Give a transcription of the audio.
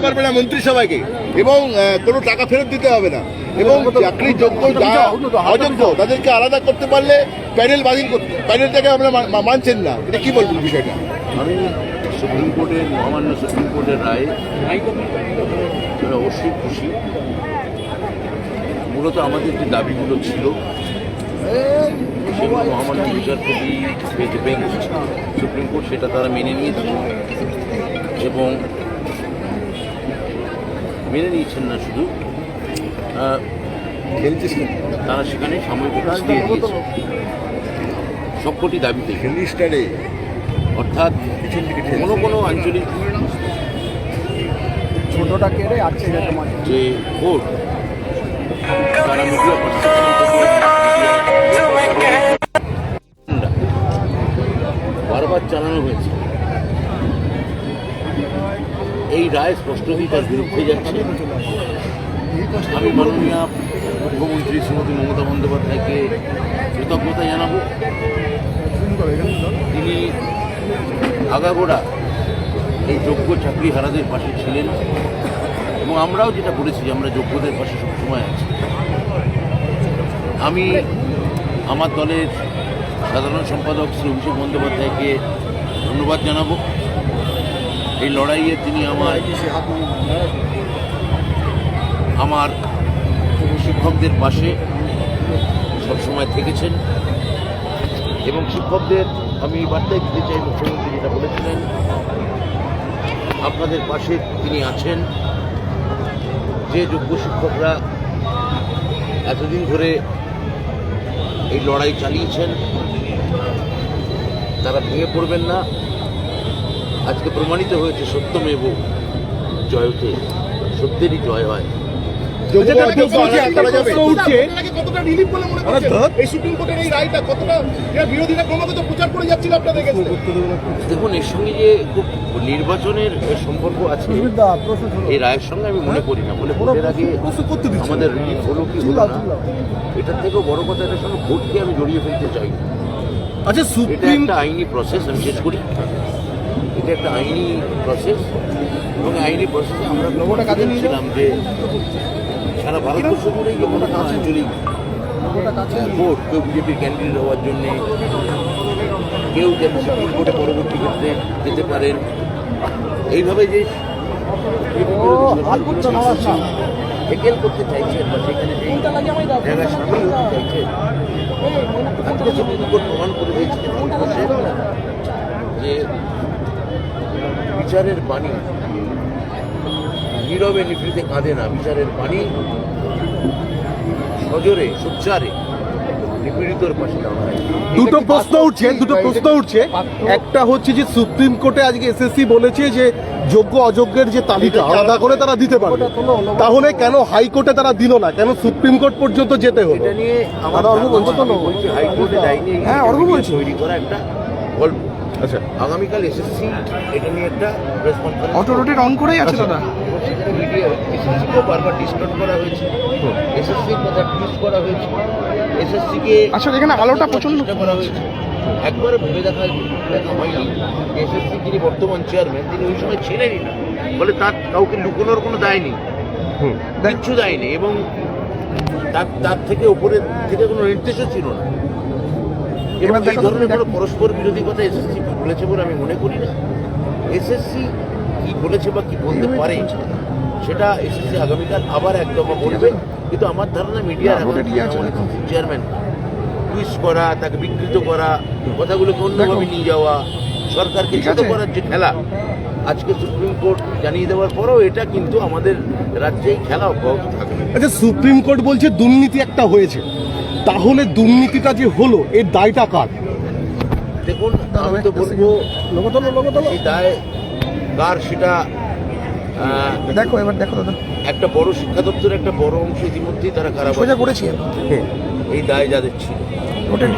পারবে না মন্ত্রিসভাকে। এবং কোনো টাকা ফেরত দিতে হবে না। এবং চাকরির যোগ্য যা অযোগ্য তাদেরকে আলাদা করতে পারলে প্যানেল বাতিল করতে প্যানেলটাকে আমরা মা- মানছেন না। এটা কি বলবেন বিষয়টা? আমি সুপ্রিম কোর্টের মহামান্য সুপ্রিম কোর্টের রায় আমি অবশ্যই খুশি। মূলত আমাদের যে দাবিগুলো ছিল সেগুলো মহামান্য বিচারপতি বেঞ্চ সুপ্রিম কোর্ট সেটা তারা মেনে নিয়েছে। এবং মেনে নিয়েছেন না শুধু তারা সেখানে সাময়িক নোটিশ দিয়ে দিয়েছে। সবকটি দাবিতে। অর্থাৎ। কোনো কোনো আঞ্চলিক ছোটটা কেড়ে মানে যে কোর্ট তারা মিডিয়া বারবার চালানো হয়েছে। এই রায় স্পষ্টতই তার বিরুদ্ধে যাচ্ছে। আমি মাননীয় মুখ্যমন্ত্রী শ্রীমতী মমতা বন্দ্যোপাধ্যায়কে কৃতজ্ঞতা জানাব। তিনি আগাগোড়া এই যোগ্য চাকরি হারাদের পাশে ছিলেন এবং আমরাও যেটা করেছি আমরা যোগ্যদের পাশে সবসময় আছি। আমি আমার দলের সাধারণ সম্পাদক শ্রী অভিষেক বন্দ্যোপাধ্যায়কে ধন্যবাদ জানাব। এই লড়াইয়ে তিনি আমার আমার শিক্ষকদের পাশে সবসময় থেকেছেন। এবং শিক্ষকদের আমি বার্তায় দিতে চাই, মুখ্যমন্ত্রী যেটা বলেছিলেন, আপনাদের পাশে তিনি আছেন। যে যোগ্য শিক্ষকরা এতদিন ধরে এই লড়াই চালিয়েছেন, তারা ভেঙে পড়বেন না। আজকে প্রমাণিত হয়েছে সত্যমেব জয়তে সত্যেরই জয় হয়। করা মনে করে কাছে। দেখুন এর সঙ্গে যে খুব নির্বাচনের সম্পর্ক আছে এই রায়ের সঙ্গে আমি মনে করি না। বলে ভোটের আগে আমাদের রিলিফ হলো কি হলো না এটার থেকেও বড় কথা এটার সঙ্গে ভোটকে আমি জড়িয়ে ফেলতে চাই আচ্ছা সুপ্রিম আইনি প্রসেস আমি শেষ করি। এটা একটা আইনি প্রসেস এবং আইনি প্রসেসে আমরা লোগোটা কাজে নিয়ে যাও। যে সারা ভারতবর্ষ জুড়েই যে কোনো কোনো আঞ্চলিক ভোট কেউ বিজেপির ক্যান্ডিডেট হওয়ার জন্য কেউ যেন সুপ্রিম কোর্টে পরবর্তী ক্ষেত্রে যেতে পারেন এইভাবে যে হেকেল করতে চাইছেন বা সেখানে সেই জায়গায় সামিল হতে চাইছেন আজকে সুপ্রিম কোর্ট প্রমাণ করে দিয়েছে যে বিচারের বাণী। নীরবে নিভৃতে কাঁদে না বিচারের বাণী। সজোরে সোচ্চারে দুটো প্রশ্ন উঠছে দুটো প্রশ্ন উঠছে। একটা হচ্ছে যে সুপ্রিম কোর্টে আজকে এসএসসি বলেছে যে যোগ্য অযোগ্যের যে তালিকা আলাদা করে তারা দিতে পারবে। তাহলে কেন হাইকোর্টে তারা দিল না? কেন সুপ্রিম কোর্ট পর্যন্ত যেতে হলো? বলছো হ্যাঁ, অর্ঘ্য বলছি। তৈরি করা একটা গল্প। আচ্ছা। আগামীকাল এসএসসি এটা নিয়ে একটা press conference auto rotate on করেই আছে দাদা। সেখানে মিডিয়া এসএসসিকেও বারবার ডিস্টার্ব করা হয়েছে। এসএসসির কথা টুইস্ট করা হয়েছে। এসএসসিকে আসলে এখানে আলোটা প্রচণ্ড করা হয়েছে। একবার ভেবে দেখা দেখা হয়নি। এসএসসি যিনি বর্তমান চেয়ারম্যান তিনি ওই সময় ছিলেনই না। বলে তার কাউকে লুকোনোর কোনো দায় নেই। কিচ্ছু দায় নেই এবং তার তার থেকে উপরের থেকে কোনো নির্দেশও ছিল না। এবার এই ধরনের কোনো পরস্পর বিরোধী কথা এসএসসি বলেছে বলে আমি মনে করি না। এসএসসি কি বলেছে বা কি বলতে পারে সেটা এসএসসি আগামীকাল আবার এক দফা বলবে। কিন্তু আমার ধারণা মিডিয়া চেয়ারম্যান টুইস্ট করা তাকে বিকৃত করা কথাগুলোকে অন্যভাবে নিয়ে যাওয়া সরকারকে ছোট করার যে খেলা আজকে সুপ্রিম কোর্ট জানিয়ে দেওয়ার পরেও এটা কিন্তু আমাদের রাজ্যেই খেলা অব্যাহত থাকবে। আচ্ছা সুপ্রিম কোর্ট বলছে দুর্নীতি একটা হয়েছে। তাহলে দুর্নীতিটা যে হলো এর দায়টা কার? দেখুন আমি তো বলব এই দায় কার সেটা দেখো এবার দেখো দাদা। একটা বড় শিক্ষা দপ্তরের একটা বড় অংশ ইতিমধ্যেই তারা খারাপ সোজা করেছি এই দায় যাদের ছিল। রোটেট